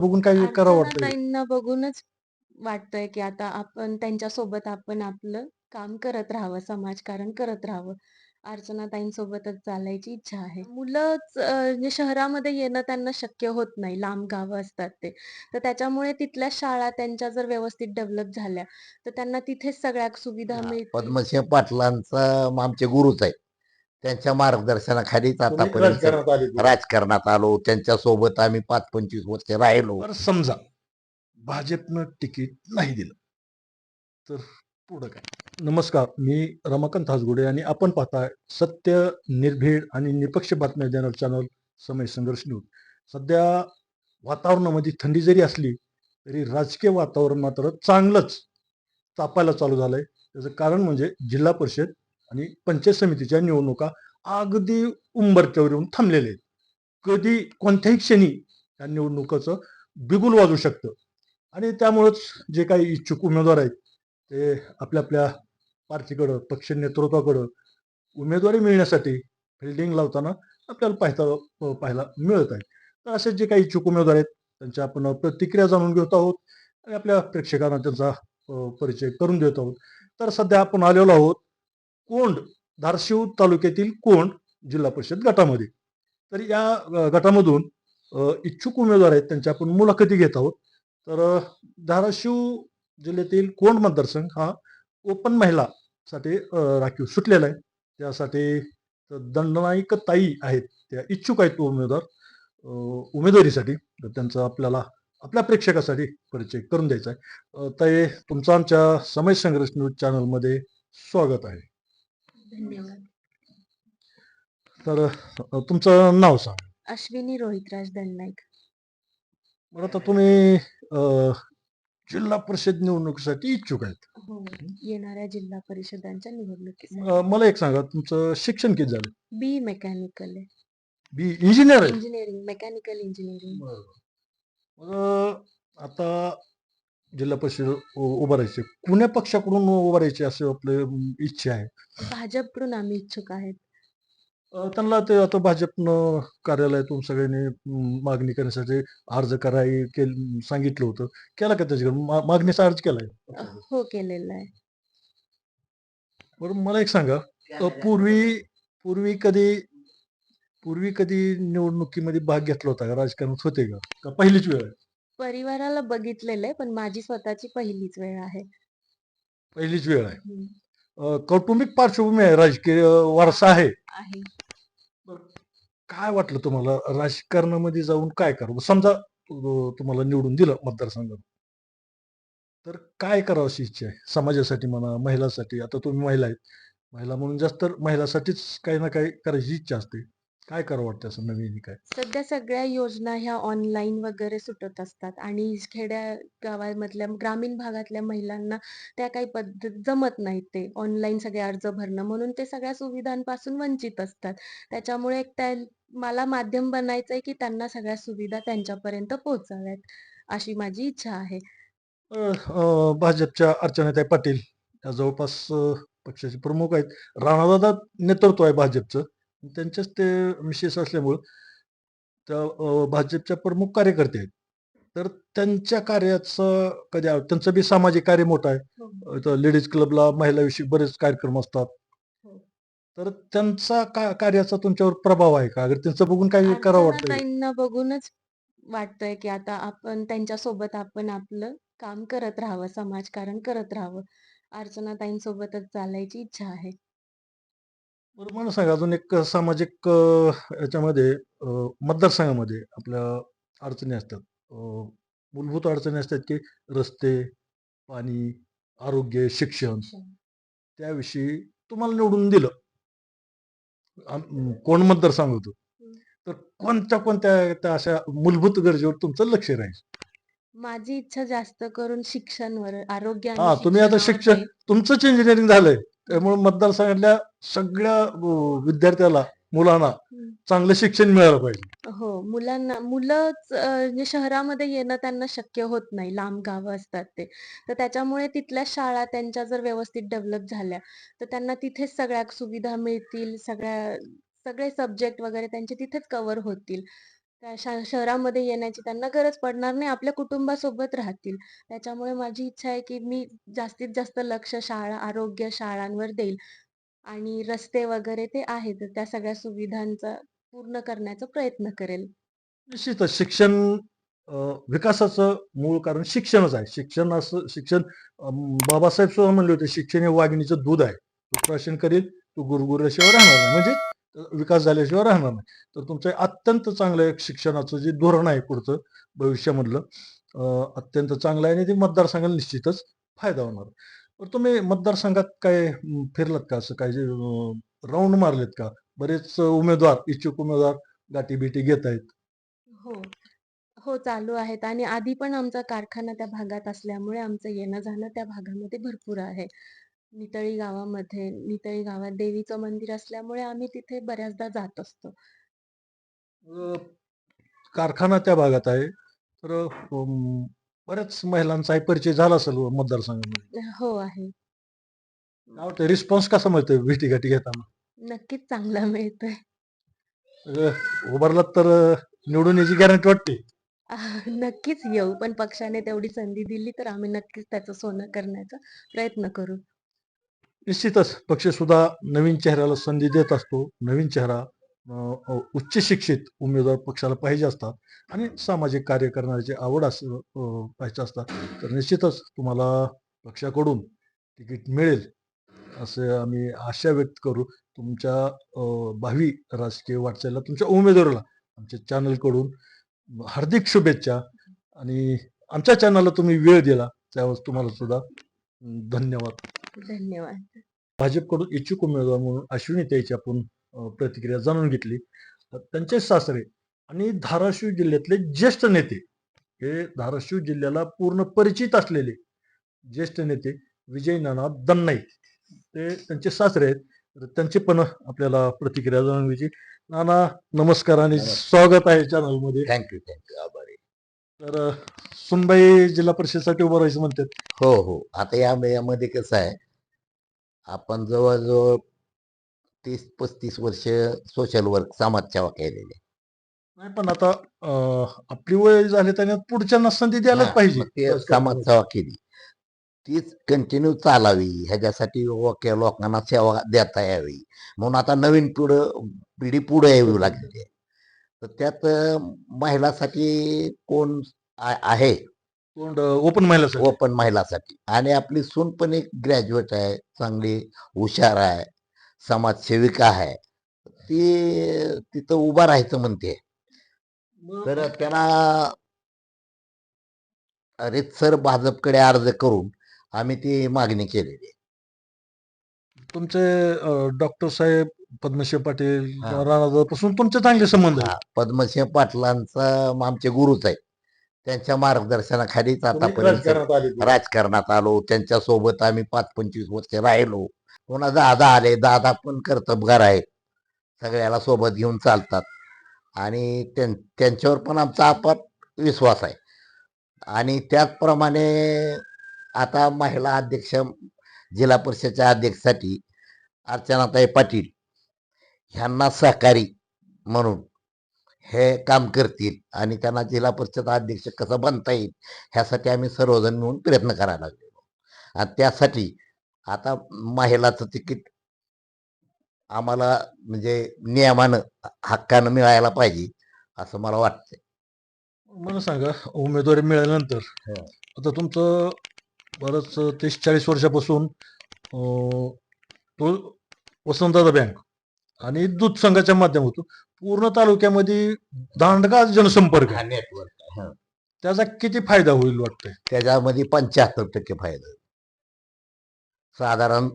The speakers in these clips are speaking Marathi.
बघून काही करावं बघूनच वाटतंय की आता आपण त्यांच्यासोबत आपण आपलं काम करत राहावं, समाजकारण करत राहावं. अर्चनाताईंसोबतच चालायची इच्छा आहे. मुलंच अ, म्हणजे शहरामध्ये येणं त्यांना शक्य होत नाही, लांब गावं असतात ते. तर त्याच्यामुळे तिथल्या शाळा त्यांच्या जर व्यवस्थित डेव्हलप झाल्या, तर त्यांना तिथेच सगळ्या सुविधा हा, मिळतील. पद्मसिंह पाटलांचा म आमचे गुरुच आहेत त्यांच्या मार्गदर्शनाखालीच आतापर्यंत राजकारणात आले त्यांच्यासोबत आम्ही पाच पंचवीस वर्ष राहिलो. समजा भाजपनं तिकीट नाही दिलं. तर पुढं काय? नमस्कार मी रमाकांत हासगुडे आणि आपण पाहताय सत्य निर्भीड आणि निपक्ष बातम्या देणार चॅनल समय संघर्ष न्यूज सध्या वातावरणामध्ये थंडी जरी असली तरी राजकीय वातावरण मात्र चांगलंच तापायला चालू झालंय. त्याचं कारण म्हणजे जिल्हा परिषद आणि पंचायत समितीच्या निवडणुका अगदी उंबरठ्यावर येऊन थांबलेले आहेत. कधी कोणत्याही क्षणी या निवडणुकाचं बिगुल वाजू शकतं. आणि त्यामुळंच जे काही इच्छुक उमेदवार आहेत ते आपल्या आपल्या पार्टीकडं पक्ष नेतृत्वाकडं उमेदवारी मिळण्यासाठी फिल्डिंग लावताना आपल्याला पाहता पाहायला मिळत आहे तर असे जे काही इच्छुक उमेदवार आहेत त्यांच्या आपण प्रतिक्रिया जाणून घेत आहोत आणि आपल्या प्रेक्षकांना त्यांचा परिचय करून देत आहोत. तर सध्या आपण आलेलो आहोत कोंड धारशिव तालुक्यातील कोंड जिल्हा परिषद गटामध्ये. तर या गटामधून इच्छुक उमेदवार आहेत त्यांच्या आपण मुलाखती घेत आहोत. तर धाराशिव जिल्ह्यातील कोंड मतदारसंघ हा ओपन महिलासाठी राखीव सुटलेला आहे. त्यासाठी तर दंडनायक ताई आहेत त्या इच्छुक आहेत उमेदवार उमेदवारीसाठी. तर त्यांचा आपल्याला आपल्या प्रेक्षकासाठी परिचय करून द्यायचा आहे. ताई तुमचा आमच्या समय संघर्ष न्यूज चॅनलमध्ये स्वागत आहे. धन्यवाद. तर अ, तुमचं नाव सांगा अश्विनी रोहितराज दंडनाईक. बरं आता तुम्ही अ, जिल्हा परिषद निवडणुकीसाठी इच्छुक आहेत हो, येणाऱ्या जिल्हा परिषदांच्या निवडणुकीसाठी. अ, मला एक सांगा तुमचं शिक्षण किती झालं बी मेकॅनिकल आहे. बी इंजिनियर आहे इंजिनिअरिंग, मेकॅनिकल इंजिनिअरिंग. मग आता जिल्हा परिषद उ- उभारायचे कुण्या पक्षाकडून उभारायचे असे आपले अम, इच्छा आहे? भाजपकडून आम्ही इच्छुक आहेत. अ, त्यांना ते आता भाजपनं कार्यालयातून सगळ्यांनी अम, मागणी करण्यासाठी अर्ज कराय केल सांगितलं होतं. केला का त्याच्याकडे मा- मागणीचा अर्ज केलाय? हो केलेलं आहे. बरं मला एक सांगा. अ, पूर्वी पूर्वी कधी पूर्वी कधी निवडणुकीमध्ये भाग घेतला होता? का राजकारणात होते का? का पहिलीच वेळ आहे? परिवाराला बघितलेलं आहे, पण माझी स्वतःची पहिलीच वेळ आहे. पहिलीच वेळ आहे. अ, कौटुंबिक पार्श्वभूमी आहे राजकीय वारसा आहे. आहे. काय वाटलं तुम्हाला? राजकारणामध्ये जाऊन काय करावं? समजा अ, तुम्हाला निवडून दिलं मतदारसंघात तर काय करावं अशी इच्छा आहे? समाजासाठी म्हणा महिलांसाठी? आता तुम्ही महिला आहेत. महिला म्हणून जास्त तर महिलासाठीच काही ना काही करायची इच्छा असते. काय करावं वाटतं असं नवीन काय सध्या सगळ्या योजना ह्या ऑनलाईन वगैरे सुटत असतात आणि खेड्या गावामधल्या ग्रामीण भागातल्या महिलांना त्या काही पद्धत जमत नाहीत ते ऑनलाईन सगळे अर्ज भरणं म्हणून ते सगळ्या सुविधांपासून वंचित असतात. त्याच्यामुळे एक त्या मला माध्यम बनायचंय की त्यांना सगळ्या सुविधा त्यांच्यापर्यंत पोहोचाव्यात, अशी माझी इच्छा आहे. भाजपच्या अर्चनाताई पाटील या जवळपास पक्षाचे प्रमुख आहेत राणादादा नेतृत्व आहे भाजपचं त्यांच्याच ते मिसेस असल्यामुळं त्या भाजपच्या प्रमुख कार्यकर्ते आहेत तर त्यांच्या कार्याचं कधी त्यांचं बी सामाजिक कार्य मोठं आहे लेडीज क्लबला महिलाविषयी बरेच कार्यक्रम असतात हो. तर त्यांचा का कार्याचा तुमच्यावर प्रभाव आहे का अगर त्यांचं बघून काही करावं वाटतं बघूनच वाटतंय की आता आपण त्यांच्यासोबत आपण आपलं काम करत राहावं, समाजकारण करत राहावं. अर्चनाताईंसोबतच चालायची इच्छा आहे. बरं मला सांगा अजून एक सामाजिक याच्यामध्ये मतदारसंघामध्ये आपल्या अडचणी असतात. मूलभूत अडचणी असतात की रस्ते पाणी आरोग्य शिक्षण त्याविषयी तुम्हाला निवडून दिलं. कोण मतदारसंघ होतो? हम्म. तर कोणत्या कोणत्या त्या अशा मूलभूत गरजेवर तुमचं लक्ष राहील? माझी इच्छा जास्त करून शिक्षणवर, आरोग्य हा तुम्ही आता शिक्षण. तुमचंच इंजिनिअरिंग झालंय. त्यामुळे मतदारसंघातल्या सगळ्या विद्यार्थ्याला मुलांना. चांगलं शिक्षण मिळालं पाहिजे हो, मुलांना म्हणजे शहरामध्ये येणं त्यांना शक्य होत नाही, लांब गावं असतात ते. तर त्याच्यामुळे तिथल्या शाळा त्यांच्या जर व्यवस्थित डेव्हलप झाल्या, तर त्यांना तिथेच सगळ्या सुविधा मिळतील, सगळ्या सगळे सब्जेक्ट वगैरे त्यांचे तिथेच कव्हर होतील. त्या शा शहरामध्ये येण्याची त्यांना गरज पडणार नाही. आपल्या कुटुंबासोबत राहतील. त्याच्यामुळे माझी इच्छा आहे, की मी जास्तीत जास्त लक्ष शाळा, आरोग्य, शाळांवर देईल आणि रस्ते वगैरे ते आहेत, तर त्या सगळ्या सुविधांचा पूर्ण करण्याचा प्रयत्न करेल. निश्चितच शिक्षण विकासाचं मूळ कारण शिक्षणच आहे. शिक्षण असं शिक्षण बाबासाहेब सुद्धा म्हणले होते, शिक्षण हे वाघिणीचं दूध आहे. तो प्राशन करेल, तो गुरगुरल्याशिवाय राहणार नाही. म्हणजे विकास झाल्याशिवाय राहणार नाही. तर तुमचं अत्यंत चांगलं एक शिक्षणाचं जे धोरण आहे पुढचं भविष्यामधलं अत्यंत चांगलं आहे आणि ते मतदारसंघाला निश्चितच फायदा होणार. तर तुम्ही मतदारसंघात काय फिरलात का? असं काही राऊंड मारलेत का? बरेच उमेदवार, इच्छुक उमेदवार गाठीभेटी घेतायत. हो. हो, चालू आहेत आणि आधी पण आमचा कारखाना त्या भागात असल्यामुळे आमचं येणं-जाणं त्या भागामध्ये भरपूर आहे. नितळी गावामध्ये नितळी गावात देवीचं मंदिर असल्यामुळे आम्ही तिथे बऱ्याचदा जात असतो. अ, कारखाना त्या भागात आहे. तर अं, बऱ्याच महिलांचाही परिचय झाला असेल मतदारसंघामध्ये. हो, आहे. काय रिस्पॉन्स कसा मिळतोय भेटीगाठी घेताना? नक्कीच चांगला मिळतोय. अ, उभारलात तर अ, निवडून यायची गॅरंटी वाटते. नक्कीच येऊ. पण पक्षाने तेवढी संधी दिली तर आम्ही नक्कीच त्याचं सोनं करण्याचा प्रयत्न करू. निश्चितच पक्षसुद्धा नवीन चेहऱ्याला संधी देत असतो. नवीन चेहरा उच्च शिक्षित उमेदवार पक्षाला पाहिजे असतात आणि सामाजिक कार्य करण्याची आवड असं पाहिजे असतात. तर निश्चितच तुम्हाला पक्षाकडून तिकीट मिळेल, असे आम्ही आशा व्यक्त करू. तुमच्या भावी राजकीय वाटचालीला तुमच्या उमेदवाराला आमच्या चॅनलकडून हार्दिक शुभेच्छा आणि आमच्या चॅनलला तुम्ही वेळ दिला त्यावेळेस तुम्हाला सुद्धा धन्यवाद. धन्यवाद. भाजपकडून इच्छुक उमेदवार म्हणून अश्विनी ताईची आपण प्रतिक्रिया जाणून घेतली. तर त्यांचे सासरे आणि धाराशिव जिल्ह्यातले ज्येष्ठ नेते, हे धाराशिव जिल्ह्याला पूर्ण परिचित असलेले ज्येष्ठ नेते विजय नाना दन्नाई ते त्यांचे सासरे आहेत. तर त्यांची पण आपल्याला प्रतिक्रिया जाणून घ्यायची. नाना नमस्कार आणि. स्वागत आहे चॅनलमध्ये. थँक्यू थँक्यू आभारी तर सुनबाई जिल्हा परिषदसाठी उभं राहायचं म्हणतात. हो हो आता या यामध्ये कसं आहे आपण जवळजवळ तीस पस्तीस वर्ष सोशल वर्क समाजसेवा केलेली आहे. नाही पण आता अ, आपली वय झाली त्याने पुढच्यांना संधी द्यायलाच हा, पाहिजे. मग ते समाजसेवा केली. तीच कंटिन्यू चालावी ह्याच्यासाठी ओके लोकांना सेवा देता यावी. म्हणून आता नवीन पिढं पिढी पुढे यावी लागलेली आहे. तर त्यात अं, महिलासाठी कोण आ- आहे? ओपन महिलासाठी? ओपन महिलासाठी. आणि आपली सून पण एक ग्रॅज्युएट आहे चांगली हुशार आहे समाजसेविका आहे. ती तिथं उभा राहायचं म्हणते. तर त्यांना रितसर भाजपकडे अर्ज करून आम्ही ती मागणी केलेली. तुमचे डॉक्टर साहेब पद्मश्री पाटील. किंवा राणादापासून तुमचे चांगले संबंध पद्मसिंह पाटलांचा आमचे गुरुच आहेत. त्यांच्या मार्गदर्शनाखालीच आतापर्यंत राजकारणात आले. त्यांच्यासोबत आम्ही पाच पंचवीस वर्ष राहिलो. पुन्हा दादा आले. दादा पण कर्तबगार आहेत. सगळ्याला सोबत घेऊन चालतात. आणि त्यां- त्यांच्यावर पण आमचा अपार विश्वास आहे. आणि त्याचप्रमाणे आता महिला अध्यक्ष जिल्हा परिषदच्या अध्यक्षसाठी अर्चनाताई पाटील ह्यांना सहकारी म्हणून हे काम करतील आणि त्यांना जिल्हा परिषद अध्यक्ष कसं बनता येईल ह्यासाठी आम्ही सर्वजण मिळून प्रयत्न करायला लागलेलो आणि त्यासाठी आता महिलाचं तिकीट आम्हाला म्हणजे नियमानं हक्कानं मिळायला पाहिजे असं मला वाटतंय मला सांगा उमेदवारी मिळाल्यानंतर हो. आता तुमचं बरंच तीस चाळीस वर्षापासून तो वसंतदादा बँक आणि दूध संघाच्या माध्यमातून पूर्ण तालुक्यामध्ये दांडगा जनसंपर्क. नेटवर्क त्याचा किती फायदा होईल वाटतंय? त्याच्यामध्ये पंच्याहत्तर टक्के फायदा. साधारण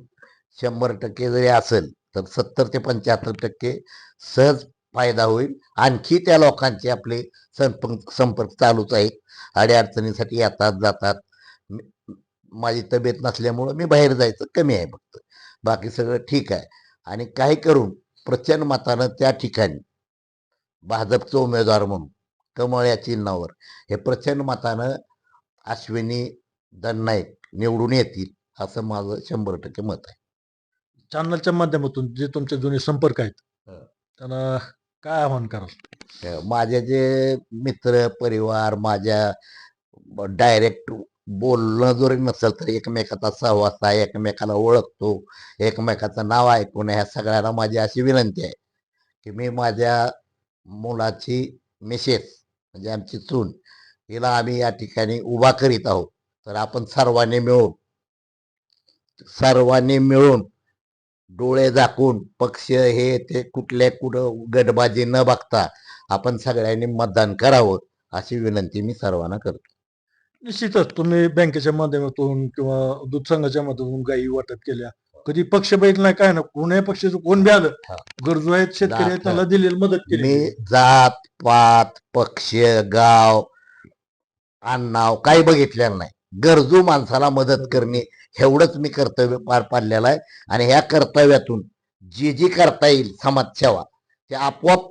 शंभर टक्के जरी असेल तर सत्तर ते पंच्याहत्तर टक्के सहज फायदा होईल. आणखी त्या लोकांचे आपले संपर्क संपर्क चालूच आहेत. अडीअडचणीसाठी येतात जातात. माझी तब्येत नसल्यामुळं मी बाहेर जायचं कमी आहे फक्त. बाकी सगळं ठीक आहे. आणि काही करून प्रचंड मतानं त्या ठिकाणी भाजपचं उमेदवार म्हणून कमळ या चिन्हावर. हे प्रचंड मतानं अश्विनी दन्नाईक निवडून येतील असं माझं शंभर टक्के मत आहे. चॅनलच्या माध्यमातून जे तुमचे जुने संपर्क आहेत. त्यांना काय आव्हान कराल? माझे जे मित्र परिवार माझ्या डायरेक्ट बोलणं जरी नसेल तर एकमेकाचा सहवास आहे एकमेकाला ओळखतो एकमेकाचं नाव ऐकून ह्या सगळ्यांना माझी अशी विनंती आहे की मी माझ्या मुलाची मिसेस म्हणजे आमची चून हिला आम्ही या ठिकाणी उभा करीत आहोत. तर आपण सर्वांनी मिळून सर्वांनी मिळून डोळे झाकून पक्ष हे ते कुठल्या कुठं गटबाजी न बघता आपण सगळ्यांनी मतदान करावं अशी विनंती मी सर्वांना करतो. निश्चितच तुम्ही बँकेच्या माध्यमातून किंवा दूध संघाच्या माध्यमातून गायी वाटप केल्या कधी पक्ष बैल नाही काय ना कोणत्याही पक्षाचं कोण बी आलं. गरजू आहेत शेतकरी आहेत त्याला दिलेली मदत केली. मी जात पात पक्ष गाव आडनाव काही बघितलेलं नाही. गरजू माणसाला मदत करणे एवढंच मी कर्तव्य पार पाडलेलं आहे. आणि ह्या कर्तव्यातून जी जी करता येईल समाजसेवा ते आपोआप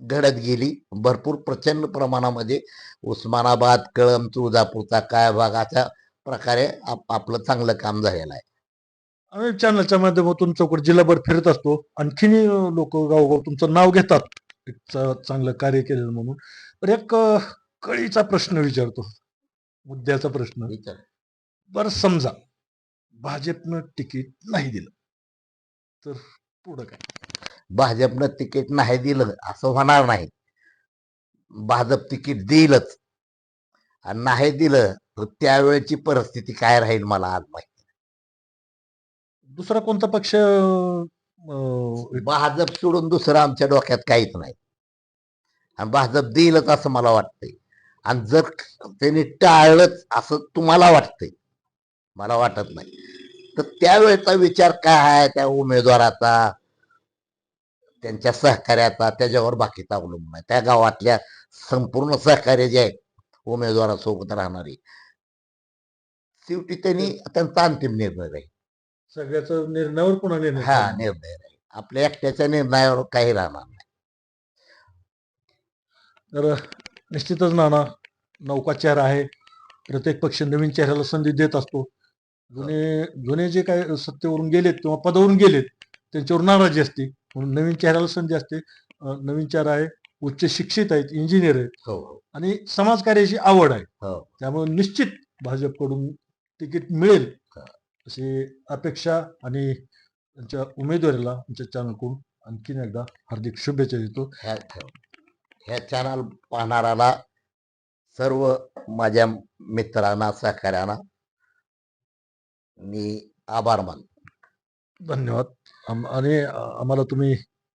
घडत गेली. भरपूर प्रचंड प्रमाणामध्ये उस्मानाबाद कळम तुळजापूरचा काय भाग अशा प्रकारे आप- आपलं चांगलं काम झालेलं आहे. आम्ही चॅनलच्या माध्यमातून चौकट जिल्हाभर फिरत असतो. आणखीन लोक गावोगाव तुमचं नाव घेतात. एक चांगलं कार्य केलेलं म्हणून. तर एक कळीचा प्रश्न विचारतो. मुद्द्याचा प्रश्न. विचार. बरं समजा भाजपनं तिकीट नाही दिलं. तर पुढं काय? भाजपनं तिकीट नाही दिलं असं होणार नाही. भाजप तिकीट देईलच. आणि नाही दिलं तर त्यावेळेची परिस्थिती काय राहील मला आज माहिती दुसरा कोणता पक्ष अं, भाजप सोडून दुसरं आमच्या डोक्यात काहीच नाही. आणि भाजप देईलच असं मला वाटतंय. आणि जर त्यांनी टाळलंच असं तुम्हाला वाटतंय. मला वाटत नाही. तर त्यावेळेचा विचार काय आहे? त्या उमेदवाराचा त्यांच्या सहकार्याचा त्याच्यावर बाकीचा अवलंबून आहे. त्या गावातल्या संपूर्ण सहकार्य जे आहेत उमेदवारासोबत राहणारे. शेवटी त्यांनी त्यांचा अंतिम निर्णय राहील. सगळ्याचा निर्णयावर पुन्हा निर्णय हा. निर्णय राहील आपल्या एकट्याच्या निर्णयावर काही राहणार नाही. तर निश्चितच नाना नौका चेहरा आहे. प्रत्येक पक्ष नवीन चेहऱ्याला संधी देत असतो. जुने जुने जे काय सत्तेवरून गेलेत किंवा पदावरून गेलेत त्यांच्यावर नाराजी असते. म्हणून नवीन चेहऱ्याला संधी असते. अं, नवीन चेहरा आहे उच्च शिक्षित आहेत इंजिनियर आहेत. हो आणि समाजकार्याची आवड आहे. हो. त्यामुळे निश्चित भाजपकडून तिकीट मिळेल. हा. अशी अपेक्षा आणि त्यांच्या उमेदवारीला आमच्या चॅनलकडून आणखीन एकदा हार्दिक शुभेच्छा देतो. ह्या ह्या चॅनल पाहणाऱ्याला सर्व माझ्या मित्रांना सहकार्यांना मी आभार मानतो. धन्यवाद. आम- आणि आम्हाला तुम्ही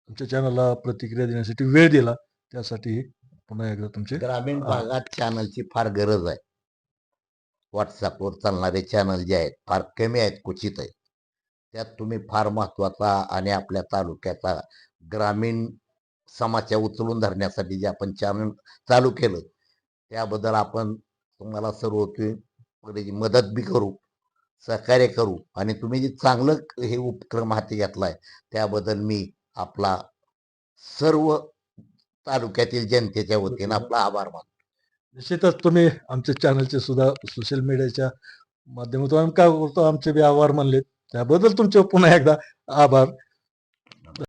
आमच्या चॅनलला प्रतिक्रिया देण्यासाठी वेळ दिला त्यासाठी पुन्हा एकदा तुमचे ग्रामीण. भागात चॅनलची फार गरज आहे. व्हॉट्सअपवर चालणारे चॅनल जे आहेत फार कमी आहेत क्वचित आहेत. त्यात तुम्ही फार महत्त्वाचा आणि आपल्या तालुक्याचा ग्रामीण समाजच्या उचलून धरण्यासाठी जे आपण चॅनल चालू केलं त्याबद्दल आपण तुम्हाला सर्वतोपरी मदत बी करू सहकार्य करू आणि तुम्ही जे चांगलं हे उपक्रम हाती घेतलाय त्याबद्दल मी आपला सर्व तालुक्यातील जनतेच्या वतीनं आपला आभार मानतो. निश्चितच तुम्ही आमच्या चॅनलचे सुद्धा सोशल मीडियाच्या माध्यमातून आम्ही काय करतो आमचे बी आभार मानलेत त्याबद्दल तुमचे पुन्हा एकदा आभार.